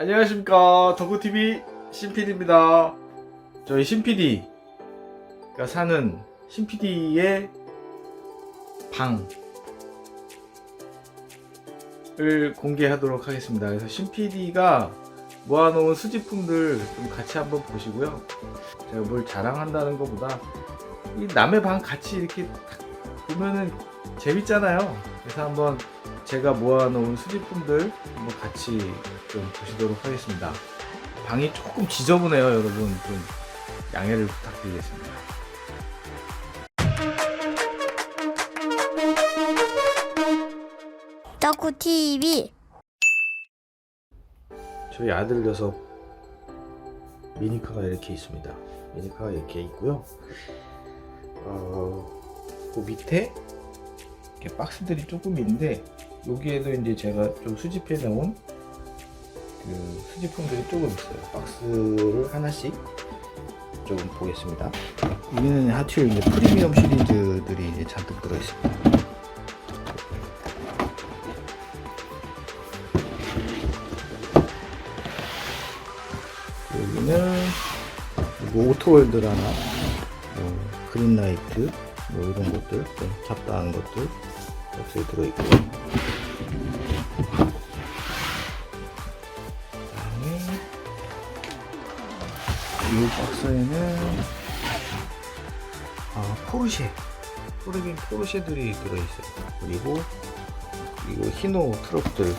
안녕하십니까. 덕후TV 신PD입니다. 저희 신PD가 사는 신PD의 방을 공개하도록 하겠습니다. 그래서 신PD가 모아놓은 수집품들 좀 같이 한번 보시고요. 제가 뭘 자랑한다는 것보다 이 남의 방 같이 이렇게 딱 보면은 재밌잖아요. 그래서 한번 제가 모아놓은 수집품들 한번 같이 좀 보시도록 하겠습니다. 방이 조금 지저분해요, 여러분. 좀 양해를 부탁드리겠습니다. 덕후 TV 저희 아들 녀석 미니카가 이렇게 있습니다. 미니카가 이렇게 있고요. 어, 그 밑에 이렇게 박스들이 조금 있는데 여기에도 이제 제가 좀 수집해 놓은 그 수집품들이 조금 있어요. 박스를 하나씩 좀 보겠습니다. 여기는 하트윌 이제 프리미엄 시리즈들이 이제 잔뜩 들어 있습니다. 여기는 뭐 오토월드라나 뭐 그린라이트 뭐 이런 것들 좀 잡다한 것들 박스에 들어있고요 박스에는 아 포르쉐. 포르빈 포르쉐들이 들어있어요. 그리고 그리고 히노 트럭들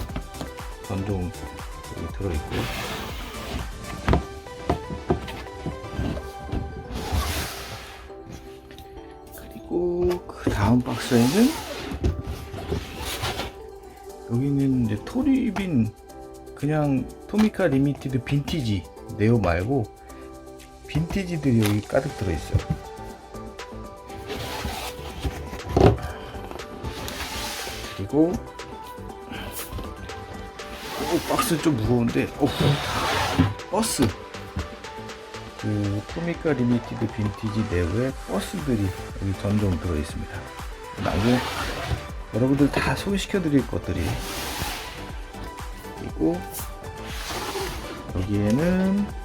전동 여기 들어있고요. 그리고 그 다음 박스에는 여기는 이제 토리빈 그냥 토미카 리미티드 빈티지 네오 말고 빈티지들이 여기 가득 들어있어요. 그리고 오, 박스 좀 무거운데 오, 버스 그 토미카 리미티드 빈티지 네오의 버스들이 여기 전종 들어 있습니다. 나중에 여러분들 다 소개시켜 드릴 것들이 그리고 여기에는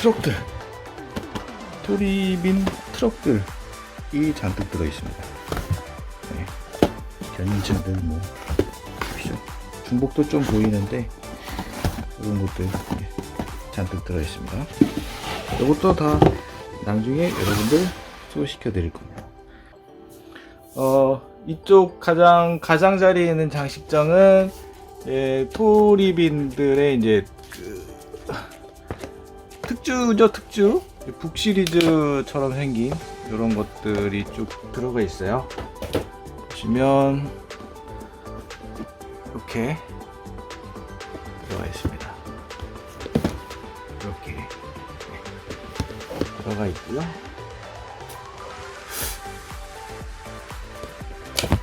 트럭들 토리빈 트럭들이 잔뜩 들어 있습니다. 네. 견인차들 뭐. 중복도 좀 보이는데 이런 것들 예, 잔뜩 들어 있습니다. 이것도 다 나중에 여러분들 소개시켜 드릴 겁니다. 어, 이쪽 가장 가장자리에 있는 장식장은 예, 토리빈들의 이제 그 특주죠 특주 북 시리즈처럼 생긴 이런 것들이 쭉 들어가 있어요. 보시면 이렇게 들어가 있습니다. 이렇게 들어가 있고요.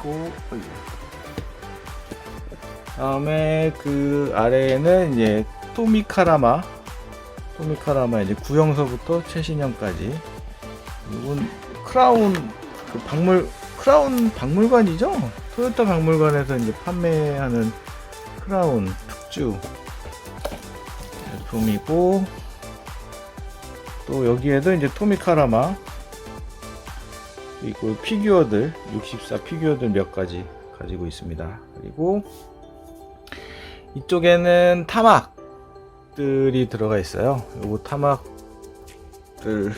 그리고. 다음에 그 아래에는 이제 토미카라마 토미카라마 이제 구형서부터 최신형까지 이건 크라운 그 박물 크라운 박물관이죠 토요타 박물관에서 이제 판매하는 크라운 특주 제품이고 또 여기에도 이제 토미카라마 그리고 피규어들 64 피규어들 몇 가지 가지고 있습니다. 그리고 이쪽에는 타막 들이 들어가 있어요. 요거 타막들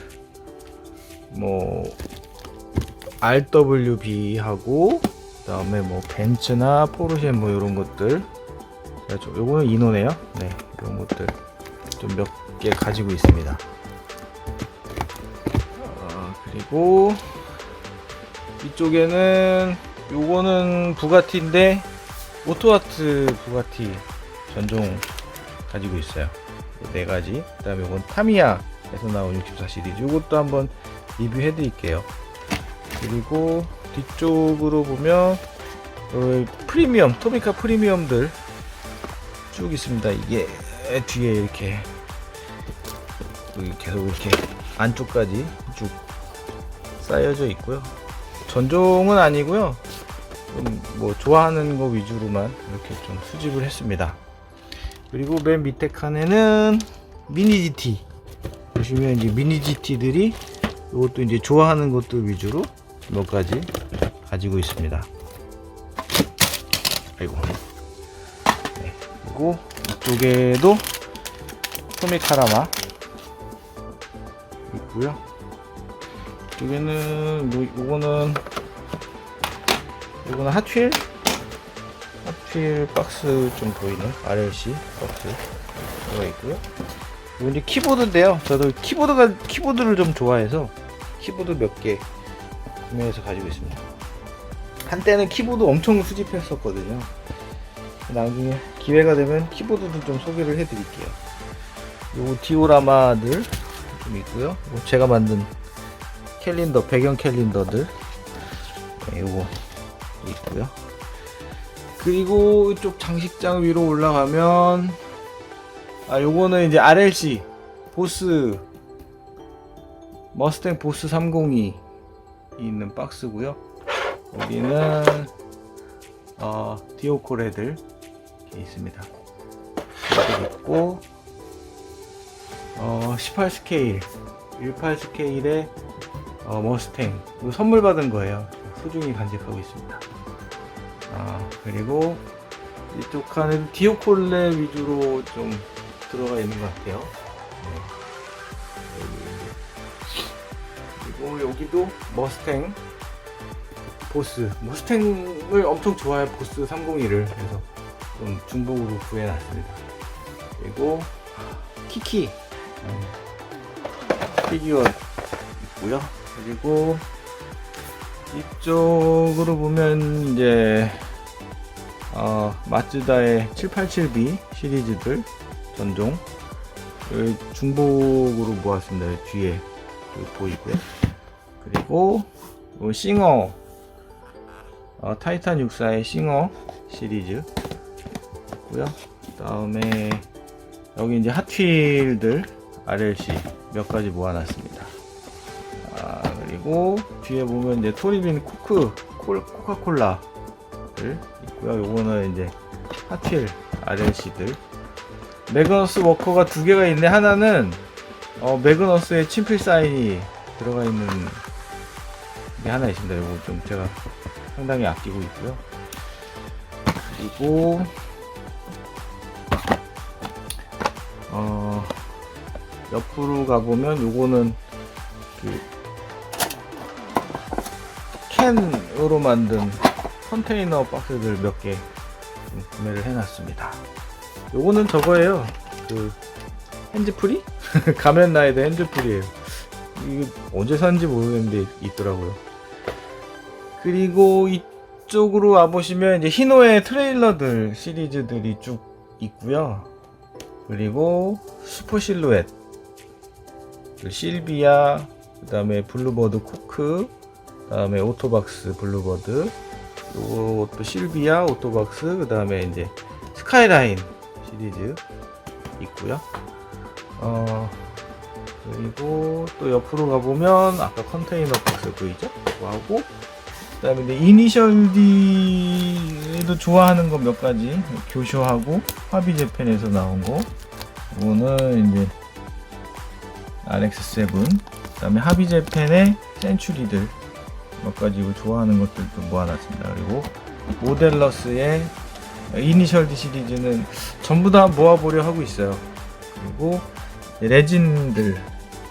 뭐 RWB 하고 그다음에 뭐 벤츠나 포르쉐 뭐 이런 것들 요거는 이노네요. 네, 이런 것들 좀 몇 개 가지고 있습니다. 어, 그리고 이쪽에는 요거는 부가티인데 오토아트 부가티 전종 가지고 있어요. 네 가지. 그 다음에 이건 타미야에서 나온 64 시리즈. 이것도 한번 리뷰해 드릴게요. 그리고 뒤쪽으로 보면 어, 프리미엄 토미카 프리미엄들 쭉 있습니다. 이게 뒤에 이렇게 계속 이렇게 안쪽까지 쭉 쌓여져 있고요. 전종은 아니고요. 좀 뭐 좋아하는 거 위주로만 이렇게 좀 수집을 했습니다. 그리고 맨 밑에 칸에는 미니 GT 보시면 이제 미니 GT들이 이것도 이제 좋아하는 것들 위주로 몇 가지 가지고 있습니다. 아이고. 네, 그리고 이쪽에도 토미카라마 있고요. 이쪽에는 뭐 요거는 핫휠 핫 휠 박스 좀 보이는 RLC 박스 들어가 있고요. 이제 키보드인데요. 저도 키보드가 키보드를 좀 좋아해서 키보드 몇 개 구매해서 가지고 있습니다. 한때는 키보드 엄청 수집했었거든요. 나중에 기회가 되면 키보드도 좀 소개를 해드릴게요. 요 디오라마들 좀 있고요. 요 제가 만든 캘린더 배경 캘린더들 네, 요거 있고요. 그리고 이쪽 장식장 위로 올라가면 아 요거는 이제 RLC 보스 머스탱 보스 302 있는 박스고요. 여기는 어, 디오코레들 있습니다. 있고 어, 18 스케일 18 스케일의 어, 머스탱 선물 받은 거예요. 소중히 간직하고 있습니다. 아 그리고 이쪽 칸에 디오콜레 위주로 좀 들어가 있는 것 같아요. 네. 그리고 여기도 머스탱 보스 머스탱을 엄청 좋아해 보스 301을 그래서 좀 중복으로 구해놨습니다. 그리고 키키 음, 피규어 있고요. 그리고 이쪽으로 보면 이제 어, 마츠다의 787B 시리즈들 전종 여기 중복으로 모았습니다. 뒤에 여기 보이고요. 그리고 요 싱어 어, 타이탄 64의 싱어 시리즈 있고요. 다음에 여기 이제 핫휠들 RLC 몇 가지 모아놨습니다. 아, 그리고 뒤에 보면 이제 토리빈 코크 콜, 코카콜라들 있고요. 요거는 이제 핫휠 RLC들 매그너스 워커가 두 개가 있는데 하나는 어, 매그너스의 친필 사인이 들어가 있는 게 하나 있습니다. 요거 좀 제가 상당히 아끼고 있고요. 그리고 어, 옆으로 가보면 요거는 그 캔으로 만든 컨테이너 박스들 몇 개 구매를 해놨습니다. 요거는 저거예요. 그 핸즈프리? 가면 라이더 핸즈프리예요. 이거 언제 샀는지 모르겠는데 있더라고요. 그리고 이쪽으로 와보시면 이제 히노의 트레일러들 시리즈들이 쭉 있고요. 그리고 슈퍼 실루엣, 그 실비아, 그 다음에 블루버드 코크, 그 다음에 오토박스 블루버드, 요것도 실비아, 오토박스, 그 다음에 이제 스카이라인 시리즈 있고요. 어, 그리고 또 옆으로 가보면 아까 컨테이너 박스 보이죠? 하고 그 다음에 이제 이니셜 D도 좋아하는 거 몇 가지 교쇼하고 화비 재팬에서 나온 거 이거는 이제 RX7 그 다음에 하비 재팬의 센츄리들 몇 가지 좋아하는 것들도 모아놨습니다 그리고 모델러스의 이니셜 D 시리즈는 전부 다 모아보려 하고 있어요 그리고 레진들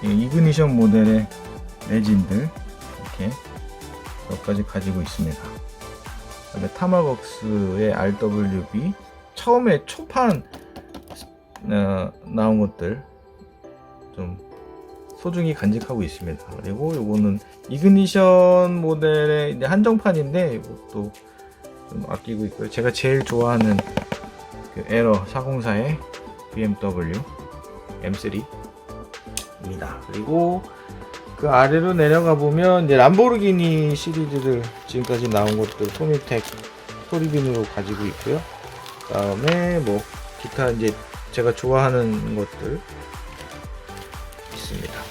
이그니션 모델의 레진들 이렇게 몇 가지 가지고 있습니다. 타마벅스의 RWB 처음에 초판 어, 나온 것들 좀 소중히 간직하고 있습니다. 그리고 이거는 이그니션 모델의 한정판인데 이것도 좀 아끼고 있고요. 제가 제일 좋아하는 그 에러 404의 BMW M3입니다. 그리고 그 아래로 내려가 보면 이제 람보르기니 시리즈들 지금까지 나온 것들 토미텍 토리빈으로 가지고 있고요. 그다음에 뭐 기타 이제 제가 좋아하는 것들 있습니다.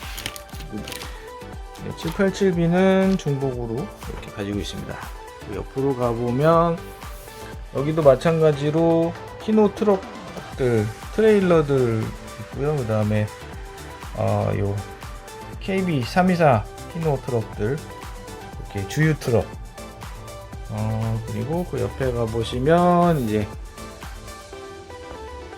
787B는 중복으로 이렇게 가지고 있습니다. 그 옆으로 가보면 여기도 마찬가지로 히노 트럭들 트레일러들 있고요. 그 다음에 어, 요 KB 324 히노 트럭들 이렇게 주유 트럭 어, 그리고 그 옆에 가보시면 이제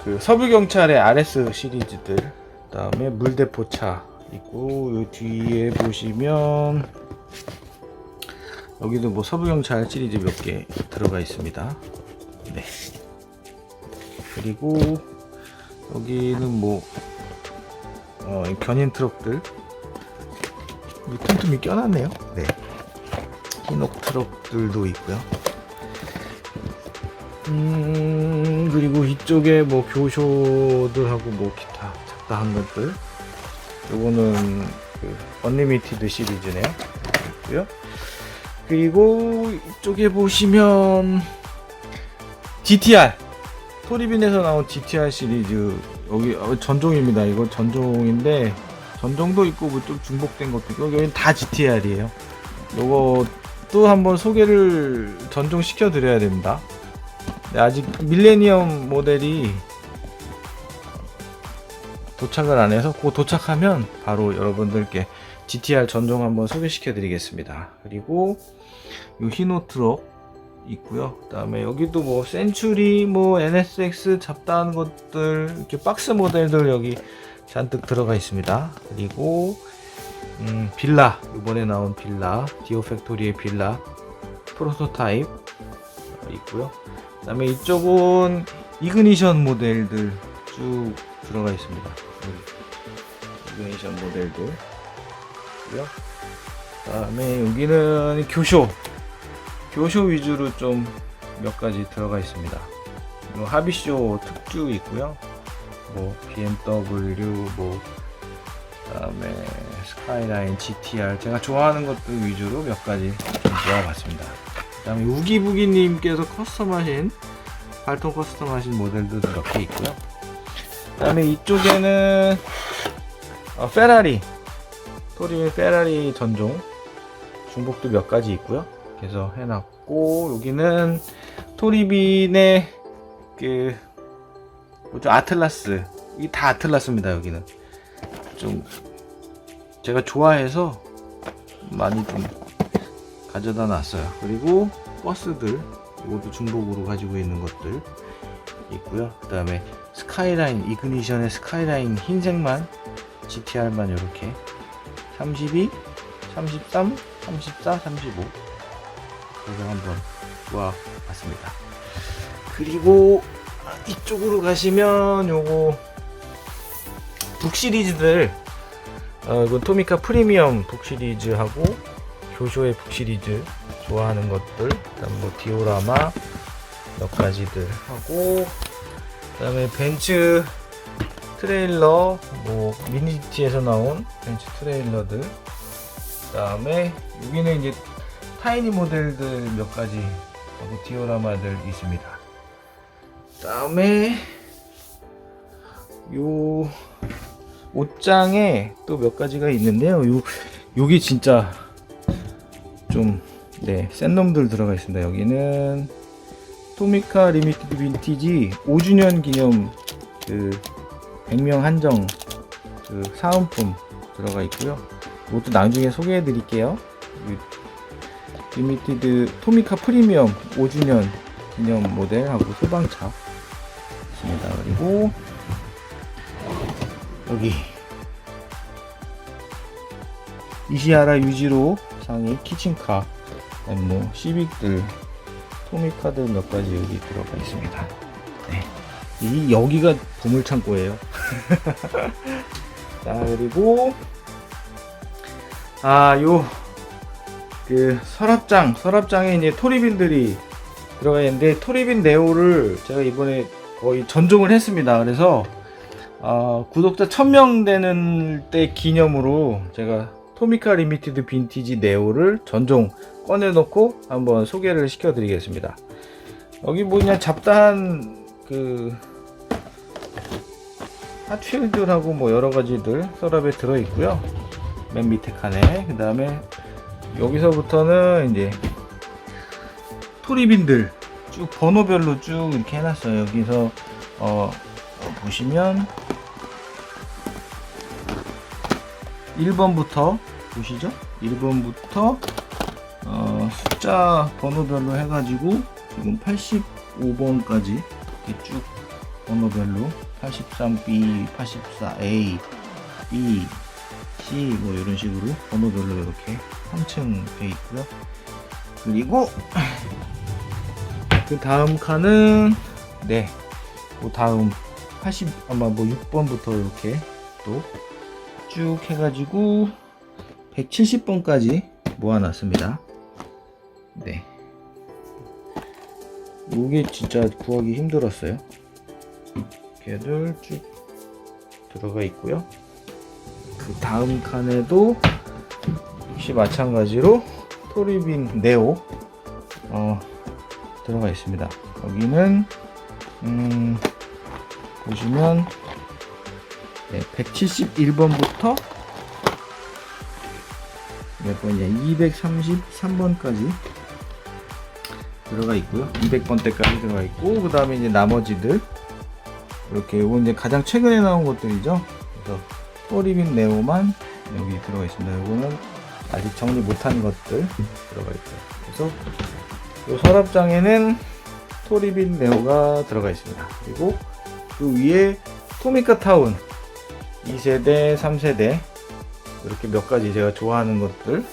그 서부 경찰의 RS 시리즈들 그 다음에 물대포차 있고 요 뒤에 보시면 여기도 뭐 서부경찰 시리즈 몇 개 들어가 있습니다. 네. 그리고 여기는 뭐 어, 이 견인 트럭들. 이 틈틈이 껴놨네요. 네. 흰옥 트럭들도 있고요. 음 그리고 이쪽에 뭐 교쇼들하고 뭐 기타 잡다한 것들 요거는 그 언리미티드 시리즈네요. 있고요. 그리고 이쪽에 보시면 GTR 토리빈에서 나온 GTR 시리즈. 여기 어, 전종입니다. 이거 전종인데 전종도 있고 뭐 좀 중복된 것도 있고 여기는 다 GTR이에요. 요거 또 한번 소개를 전종 시켜 드려야 됩니다. 네, 아직 밀레니엄 모델이 도착을 안 해서 그 도착하면 바로 여러분들께 GTR 전종 한번 소개시켜 드리겠습니다. 그리고 요 히노 트럭 있고요. 그다음에 여기도 뭐 센츄리 뭐 NSX 잡다한 것들 이렇게 박스 모델들 여기 잔뜩 들어가 있습니다. 그리고 음, 빌라 이번에 나온 빌라 디오 팩토리의 빌라 프로토타입 있고요. 그다음에 이쪽은 이그니션 모델들 쭉 들어가 있습니다. 여기 이그니션 모델들 있고요. 그다음에 여기는 교쇼 교쇼 위주로 좀 몇 가지 들어가 있습니다. 뭐 하비쇼 특주 있고요. 뭐 BMW 뭐 그다음에 스카이라인 GTR 제가 좋아하는 것들 위주로 몇 가지 좀 모아봤습니다. 그다음에 우기부기님께서 커스텀하신 발통 커스텀하신 몇개 있고요. 그다음에 이쪽에는 어, 페라리 토리 페라리 전종 중복도 몇 가지 있고요. 그래서 해놨고 여기는 토리빈의 그 뭐죠 아틀라스 이 다 아틀라스입니다 여기는 좀 제가 좋아해서 많이 좀 가져다 놨어요. 그리고 버스들 이것도 중복으로 가지고 있는 것들 있고요. 그 다음에 스카이라인 이그니션의 스카이라인 흰색만 GTR만 이렇게 32, 33, 34, 35 그래서 한번 모아봤습니다. 그리고 이쪽으로 가시면 요거 북 시리즈들 어, 이건 토미카 프리미엄 북 시리즈하고 교쇼의 북 시리즈 좋아하는 것들 그다음 뭐 디오라마 몇 가지들 하고 그 다음에 벤츠 트레일러 뭐 미니티에서 나온 벤츠 트레일러들 그 다음에 여기는 이제 타이니 모델들 몇 가지 하고 디오라마들 있습니다. 그 다음에 요 옷장에 또 몇 가지가 있는데요. 요 요게 진짜 좀, 네, 센 놈들 들어가 있습니다. 여기는 토미카 리미티드 빈티지 5주년 기념 그 100명 한정 그 사은품 들어가 있고요. 이것도 나중에 소개해 드릴게요. 리미티드 토미카 프리미엄 5주년 기념 모델하고 소방차 있습니다. 그리고 여기 이시아라 유지로 상의 키친카 뭐 시빅들 토미카들 몇 가지 여기 들어가 있습니다. 네. 이 여기가 보물 창고예요. 자 그리고 아요 그 서랍장 서랍장에 이제 토리빈들이 들어가 있는데 토리빈 네오를 제가 이번에 거의 전종을 했습니다. 그래서 아, 구독자 1000명 되는 때 기념으로 제가 토미카 리미티드 빈티지 네오를 전종 꺼내놓고 한번 소개를 시켜드리겠습니다. 여기 뭐냐 잡다한 그 핫필드하고 뭐 여러 가지들 서랍에 들어 있고요. 맨 밑에 칸에 그 다음에 여기서부터는 이제 토리빈들 쭉 번호별로 쭉 이렇게 해놨어요. 여기서 어, 어, 보시면 1번부터 보시죠? 1번부터 어, 숫자 번호별로 해가지고 지금 85번까지 이렇게 쭉 번호별로 83B, 84A, B, C 뭐 이런 식으로 번호별로 이렇게 3층 돼 있고요. 그리고 그 다음 칸은 네, 그 다음 80 아마 뭐 6번부터 이렇게 또 쭉 해가지고 170번까지 모아놨습니다. 네. 이게 진짜 구하기 힘들었어요. 걔들 쭉 들어가 있고요. 그 다음 칸에도 역시 마찬가지로 토리빈 네오 어, 들어가 있습니다. 여기는 음, 보시면 네, 171번부터 몇 번이야? 233번까지 들어가 있고요. 200번대까지 들어가 있고 그 다음에 이제 나머지들 이렇게 이건 이제 가장 최근에 나온 것들이죠. 그래서 토리빈 네오만 여기 들어가 있습니다. 이거는 아직 정리 못한 것들 들어가 있고요. 그래서 이 서랍장에는 토리빈 네오가 들어가 있습니다. 그리고 그 위에 토미카 타운 2세대, 3세대 이렇게 몇 가지 제가 좋아하는 것들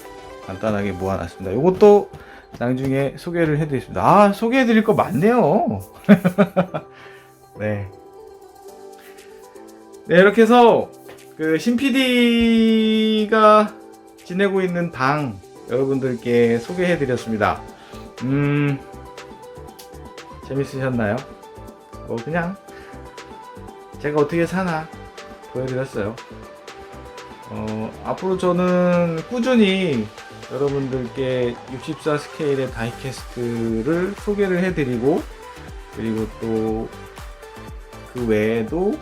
간단하게 모아놨습니다. 이것도 나중에 소개를 해드리겠습니다. 아 소개해드릴 거 많네요. 네. 네 이렇게 해서 그 신PD가 지내고 있는 방 여러분들께 소개해드렸습니다. 음 재밌으셨나요? 뭐 그냥 제가 어떻게 사나 보여드렸어요. 어, 앞으로 저는 꾸준히 여러분들께 64 스케일의 다이캐스트를 소개를 해드리고 그리고 또 그 외에도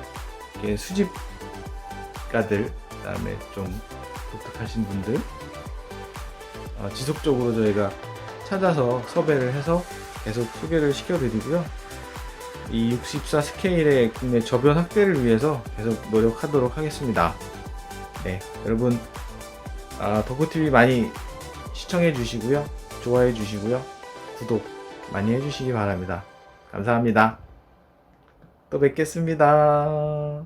수집가들 그다음에 좀 독특하신 분들 어, 지속적으로 저희가 찾아서 섭외를 해서 계속 소개를 시켜드리고요. 이 64 스케일의 국내 저변 확대를 위해서 계속 노력하도록 하겠습니다. 네, 여러분 아, 덕후TV 많이 시청해 주시고요. 좋아해 주시고요. 구독 많이 해주시기 바랍니다. 감사합니다. 또 뵙겠습니다.